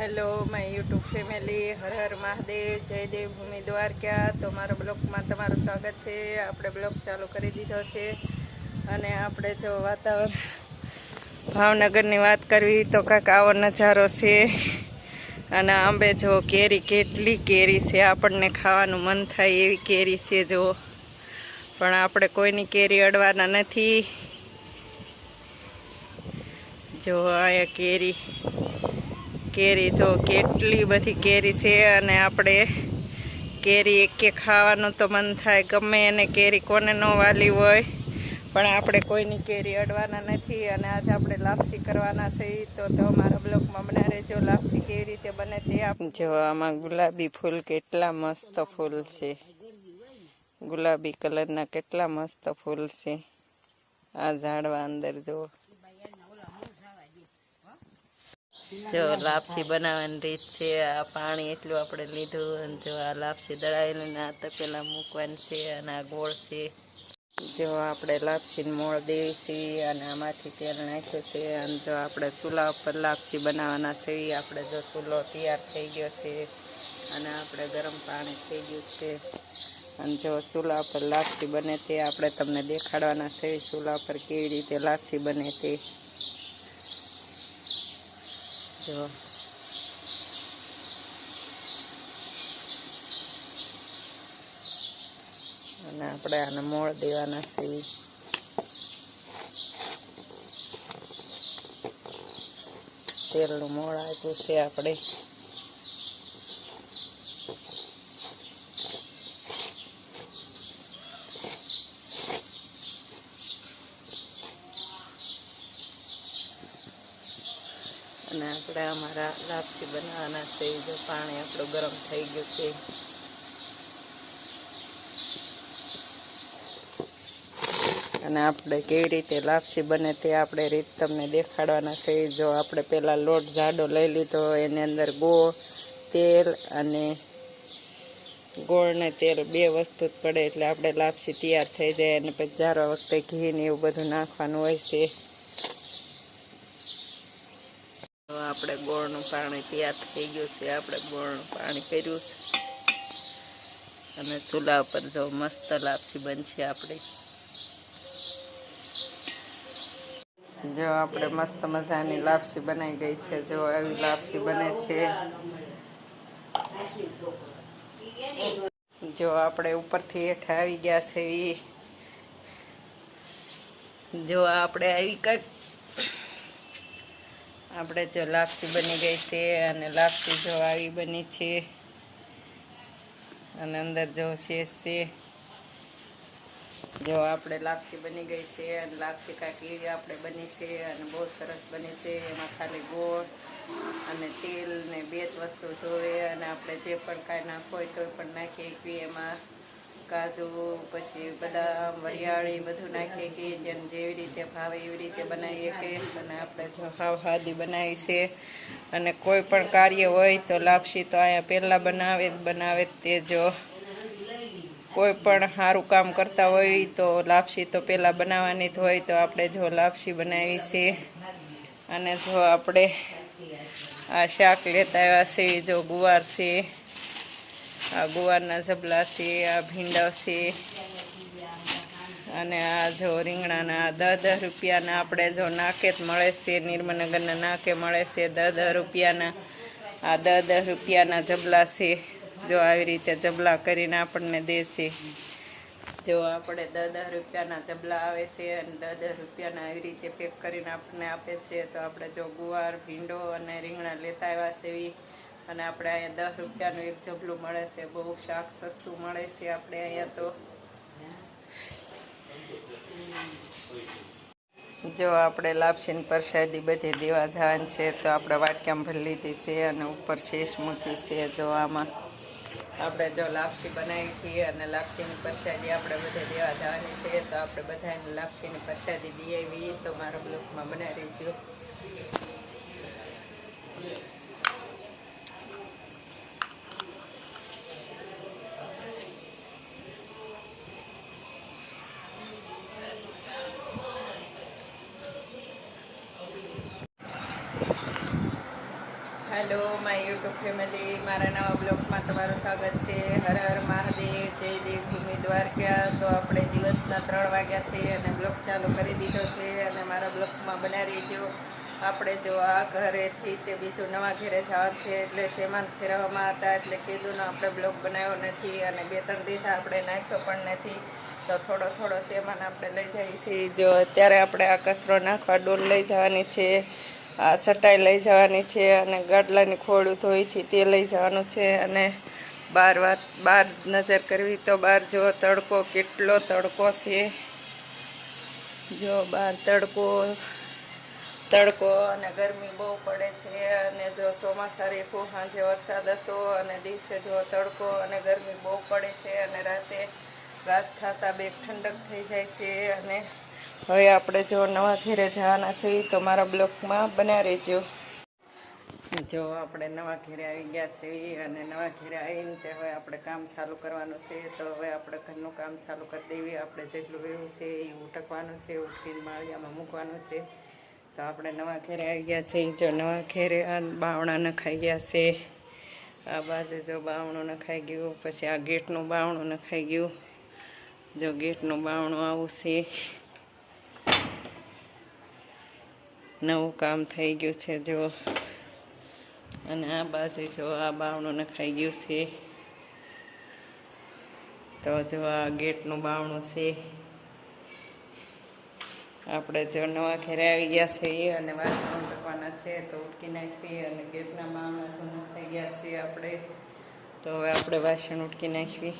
Hello my YouTube family, Har Har Mahadev, જય દેવ ભૂમિ દ્વારકા. તો મારા બ્લોગમાં તમારું સ્વાગત છે. આપણે બ્લોગ ચાલુ કરી દીધો છે. અને આપણે જો વાતાવરણ, ભાવનગરની વાત કરવી તો કાંઈક આવો નજારો છે. અને આંબે જો કેરી કેટલી કેરી છે, આપણને ખાવાનું મન થાય એવી કેરી છે જો. પણ આપણે કોઈની કેરી અડવાના નથી. જો અહીંયા કેરી કેરી, જો કેટલી બધી કેરી છે અને આપણે કેરી એક ખાવાનું તો મન થાય, ગમે એને કેરી કોને ન વાલી હોય. પણ આપણે કોઈની કેરી અડવાના નથી અને આજે આપણે લાપસી કરવાના છે તો તમારા બ્લોકમાં બના રહેજો. લાપસી કેવી રીતે બને તે જો આમાં ગુલાબી ફૂલ કેટલા મસ્ત ફૂલ છે. ગુલાબી કલરના કેટલા મસ્ત ફૂલ છે. આ ઝાડવા અંદર જો જો લાપસી બનાવવાની રીત છે આ પાણી એટલું આપણે લીધું અને જો આ લાપસી દળાયેલી ને આ તપેલા મૂકવાની છે અને આ ગોળ છે. જો આપણે લાપસીને મોળ દેવી છીએ અને આમાંથી તેલ નાખ્યું છે અને જો આપણે ચૂલા ઉપર લાપસી બનાવવાના છે આપણે જો ચૂલો તૈયાર થઈ ગયો છે અને આપણે ગરમ પાણી થઈ ગયું છે. અને જો ચૂલા ઉપર લાપસી બને તે આપણે તમને દેખાડવાના છે ચૂલા પર કેવી રીતે લાપસી બને તે. જો. અને આપણે આને મોળ દેવાના છીએ. તેલનું મોળ આપ્યું છે આપણે. અને આપણે અમારા લાપસી બનાવવાના છે જો પાણી આપણું ગરમ થઈ ગયું છે. અને આપણે કેવી રીતે લાપસી બને તે આપણે રીત તમને દેખાડવાના છે. જો આપણે પહેલાં લોટ જાડો લઈ લીધો, એની અંદર ગોળ, તેલ અને ગોળ ને તેલ બે વસ્તુ જ પડે, એટલે આપણે લાપસી તૈયાર થઈ જાય અને પછી જારવા વખતે ઘી ને એવું બધું નાખવાનું હોય છે તો આપણે ગોળનું પાણી તૈયાર થઈ ગયું છે. આપણે ગોળનું પાણી કર્યું છે. અને ચૂલા ઉપર જો મસ્ત લાપસી બનશે આપણી. જો આપણે મસ્ત મજાની લાપસી બનાવી ગઈ છે. જો આવી લાપસી બને છે. જો આપણે ઉપરથી હેઠ આવી ગયા છે. જો આપણે આવી કંઈક આપણે જો લાપસી બની ગઈ છે અને લાપસી જો આવી બની છે. અને અંદર જો શેષ છે. જો આપણે લાપસી બની ગઈ છે અને લાપસી કાંઈક એવી આપણે બની છે અને બહુ સરસ બની છે. એમાં ખાલી ગોળ અને તેલ ને બે વસ્તુ જોવે અને આપણે જે પણ કાંઈ નાખો હોય તો પણ નાખીએ એમાં. કાજુ, પછી બદામ, વરિયાળી બધું નાખીએ કે જેમ જેવી રીતે ભાવે એવી રીતે બનાવીએ કે અને આપણે જો હાવ હાદી બનાવી છે. અને કોઈ પણ કાર્ય હોય તો લાપસી તો અહીંયા પહેલાં બનાવે બનાવે તે જો. કોઈ પણ સારું કામ કરતા હોય તો લાપસી તો પહેલાં બનાવવાની જ હોય તો આપણે જો લાપસી બનાવી છે. અને જો આપણે આ શાક લેતા આવ્યા છે, જો ગુવાર છે. આ ગુવારના જબલા છે, આ ભીંડા છે. અને આ જો રીંગણાના દસ દસ રૂપિયાના આપણે જો નાકે મળે છે, નિર્મનગરના નાકે મળે છે દસ દસ રૂપિયાના. આ દસ દસ રૂપિયાના જબલા છે, જો આવી રીતે જબલા કરીને આપણને દેશે જો આપણે દસ દસ રૂપિયાના જબલા આવે છે અને દસ દસ રૂપિયાના આવી રીતે પેક કરીને આપણને આપે છે, તો આપણે જો ગુવાર, ભીંડો અને રીંગણા લેતા આવ્યા છે એવી અને આપણે અહીંયા દસ રૂપિયાનું એક જબલું મળે છે, બહુ શાક સસ્તું મળે છે આપણે અહીંયા તો. જો આપણે લાપસીની પ્રસાદી બધી દેવા જાન છે, તો આપણે વાટકામ ભરી લીધી છે અને ઉપર શેષ મૂકી છે જો આમાં આપણે જો લાપસી બનાવી હતી અને લાપસીની પ્રસાદી આપણે બધે દેવા જવાની છે, તો આપણે બધાને લાપસીની પ્રસાદી દઈ તો મારા બ્લોકમાં બનાવી રહીજો. હેલો માય યુટ્યુબ ફેમિલી મારા નવા બ્લોગમાં તમારું સ્વાગત છે. હર હર મહાદેવ, જય દેવ ભૂમિ દ્વારકા. તો આપણે દિવસના ત્રણ વાગ્યા છે અને બ્લોગ ચાલુ કરી દીધો છે અને મારા બ્લોગમાં બના રહીજો. આપણે જો આ ઘરેથી તે બીજું નવા ઘરે જવાનું છે એટલે શેમાન ફેરવવામાં હતા એટલે કીધુંનો આપણે બ્લોગ બનાવ્યો નથી અને બે ત્રણ દિવસ આપણે નાખ્યો પણ નથી. તો થોડો થોડો શેમાન આપણે લઈ જઈએ છીએ. જો અત્યારે આપણે આ કચરો નાખવા ડોલ લઈ જવાની છે. સટાઈ લઈ જવાની છે અને ગાડલાની ખોડું ધોઈથી તે લઈ જવાનું છે અને બાર વાત બહાર નજર કરવી તો બહાર જો તડકો કેટલો તડકો છે. જો બહાર તડકો તડકો અને ગરમી બહુ પડે છે અને જો ચોમાસા રેખું સાંજે વરસાદ હતો અને દિવસે જો તડકો અને ગરમી બહુ પડે છે અને રાતે રાત થતાં બે ઠંડક થઈ જાય છે અને હવે આપણે જો નવા ઘેરે જવાના છીએ તો મારા બ્લોકમાં બન્યા રહેજો. જો આપણે નવા ઘેરે આવી ગયા છીએ અને નવા ઘેરે આવીને તે હવે આપણે કામ ચાલુ કરવાનું છે, તો હવે આપણે ઘરનું કામ ચાલુ કરી દેવી. આપણે જેટલું વહેવું છે એ ઉટકવાનું છે ઉઠીને માળિયામાં મૂકવાનું છે. તો આપણે નવા ઘેરે આવી ગયા છીએ જો નવા ઘેરે બાવણા નખાઈ ગયા છે. આ બાજુ જો બાવણું નખાઈ ગયું, પછી આ ગેટનું બાવણું નખાઈ ગયું. જો ગેટનું બાવણું આવું છે. નવું કામ થઈ ગયું છે, જો. અને આ બાજુ જો આ બાવણું નખાઈ ગયું છે. તો જો આ ગેટનું બાવણું છે. આપણે જો નવા ઘરે આવી ગયા છીએ અને વાસણ ઉટકવાના છે, તો ઉટકી નાખીએ અને ગેટના બાવણા તો નખાઈ ગયા છીએ આપણે. તો હવે આપણે વાસણ ઉટકી નાખવી